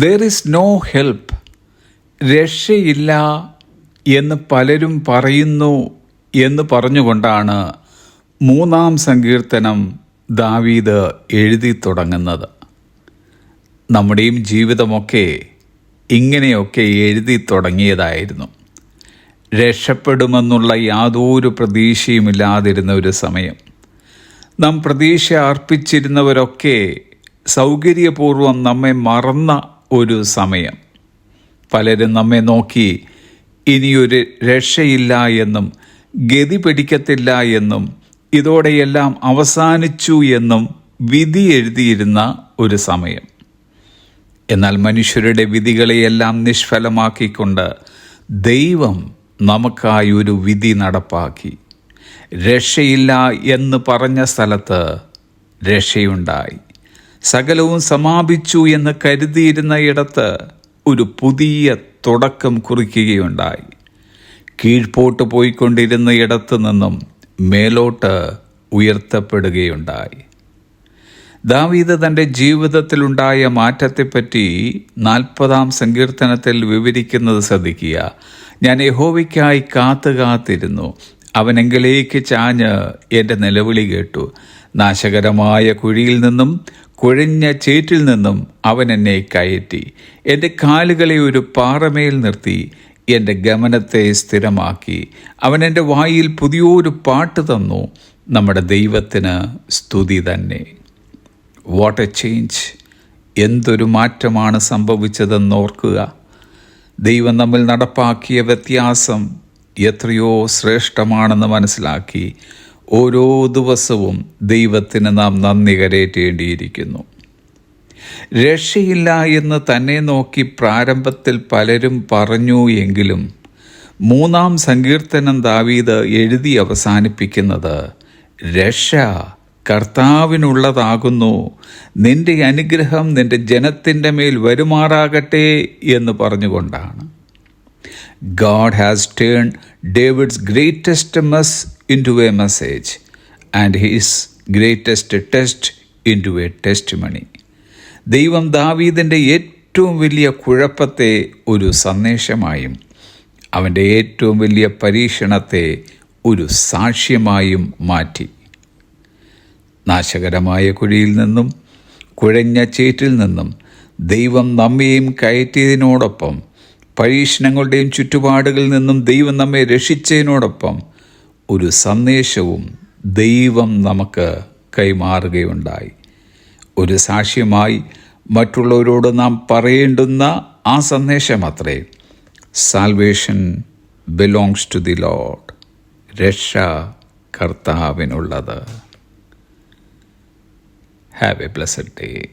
There is no help രക്ഷയില്ല എന്ന് പലരും പറയുന്നു എന്ന് പറഞ്ഞുകൊണ്ടാണ് മൂന്നാം സങ്കീർത്തനം ദാവീദ് എഴുതി തുടങ്ങുന്നത്. നമ്മുടെയും ജീവിതമൊക്കെ ഇങ്ങനെയൊക്കെ എഴുതി തുടങ്ങിയതായിരുന്നു. രക്ഷപ്പെടുമെന്നുള്ള യാതൊരു പ്രതീക്ഷയുമില്ലാതിരുന്ന ഒരു സമയം. നാം പ്രതീക്ഷ അർപ്പിച്ചിരുന്നവരൊക്കെ സൗകര്യപൂർവം നമ്മെ മറന്ന ഒരു സമയം. പലരും നമ്മെ നോക്കി ഇനിയൊരു രക്ഷയില്ല എന്നും ഗതി പിടിക്കത്തില്ല എന്നും ഇതോടെയെല്ലാം അവസാനിച്ചു എന്നും വിധി എഴുതിയിരുന്ന ഒരു സമയം. എന്നാൽ മനുഷ്യരുടെ വിധികളെയെല്ലാം നിഷ്ഫലമാക്കിക്കൊണ്ട് ദൈവം നമുക്കായി ഒരു വിധി നടപ്പാക്കി. രക്ഷയില്ല എന്ന് പറഞ്ഞ സ്ഥലത്ത് രക്ഷയുണ്ടായി. സകലവും സമാപിച്ചു എന്ന് കരുതിയിരുന്ന ഇടത്ത് ഒരു പുതിയ തുടക്കം കുറിക്കുകയുണ്ടായി. കീഴ്പോട്ട് പോയിക്കൊണ്ടിരുന്ന ഇടത്തു നിന്നും മേലോട്ട് ഉയർത്തപ്പെടുകയുണ്ടായി. ദാവീദ് തന്റെ ജീവിതത്തിലുണ്ടായ മാറ്റത്തെപ്പറ്റി നാൽപ്പതാം സങ്കീർത്തനത്തിൽ വിവരിക്കുന്നത് ശ്രദ്ധിക്കുക. ഞാൻ യഹോവയ്ക്കായി കാത്തു കാത്തിരുന്നു. അവനെങ്കിലേക്ക് ചാഞ്ഞ് എന്റെ നിലവിളി കേട്ടു. നാശകരമായ കുഴിയിൽ നിന്നും കുഴഞ്ഞ ചേറ്റിൽ നിന്നും അവൻ എന്നെ കയറ്റി. എന്റെ കാലുകളെ ഒരു പാറമേൽ നിർത്തി. എന്റെ ഗമനത്തെ സ്ഥിരമാക്കി. അവൻ എന്റെ വായിൽ പുതിയൊരു പാട്ട് തന്നു. നമ്മുടെ ദൈവത്തിന് സ്തുതി തന്നെ. വാട്ട് എ ചേഞ്ച് എന്തൊരു മാറ്റമാണ് സംഭവിച്ചതെന്ന് ഓർക്കുക. ദൈവം നമ്മിൽ നടപ്പാക്കിയ വ്യത്യാസം എത്രയോ ശ്രേഷ്ഠമാണെന്ന് മനസ്സിലാക്കി. ഓരോ ദിവസവും ദൈവത്തിന് നാം നന്ദി കരേറ്റേണ്ടിയിരിക്കുന്നു രക്ഷയില്ല എന്ന് തന്നെ നോക്കി പ്രാരംഭത്തിൽ പലരും പറഞ്ഞു എങ്കിലും മൂന്നാം സങ്കീർത്തനം ദാവീദ് എഴുതി അവസാനിപ്പിക്കുന്നത് രക്ഷ കർത്താവിനുള്ളതാകുന്നു. നിന്റെ അനുഗ്രഹം നിന്റെ ജനത്തിന്റെ മേൽ വരുമാറാകട്ടെ എന്ന് പറഞ്ഞുകൊണ്ടാണ്. God has turn David's greatest mess into a message and his greatest test into a testimony. ദൈവം ദാവീദിന്റെ ഏറ്റവും വലിയ കുഴപ്പത്തെ ഒരു സന്ദേശമായും അവന്റെ ഏറ്റവും വലിയ പരീക്ഷണത്തെ ഒരു സാക്ഷ്യമായും മാറ്റി നാശകരമായ കുഴിയിൽ നിന്നും കുഴഞ്ഞ ചേറ്റിൽ നിന്നും ദൈവം നമ്മെയും കയറ്റിയതിനോടൊപ്പം പരീക്ഷണങ്ങളുടെയും ചുറ്റുപാടുകളിൽ നിന്നും ദൈവം നമ്മെ രക്ഷിച്ചതിനോടൊപ്പം ഒരു സന്ദേശവും ദൈവം നമുക്ക് കൈമാറുകയുണ്ടായി. ഒരു സാക്ഷ്യമായി മറ്റുള്ളവരോട് നാം പറയേണ്ടുന്ന ആ സന്ദേശം അത്രേ. Salvation belongs to the Lord രക്ഷ കർത്താവിനുള്ളത് ഹാവ് എ ബ്ലസ്ഡ് ഡേ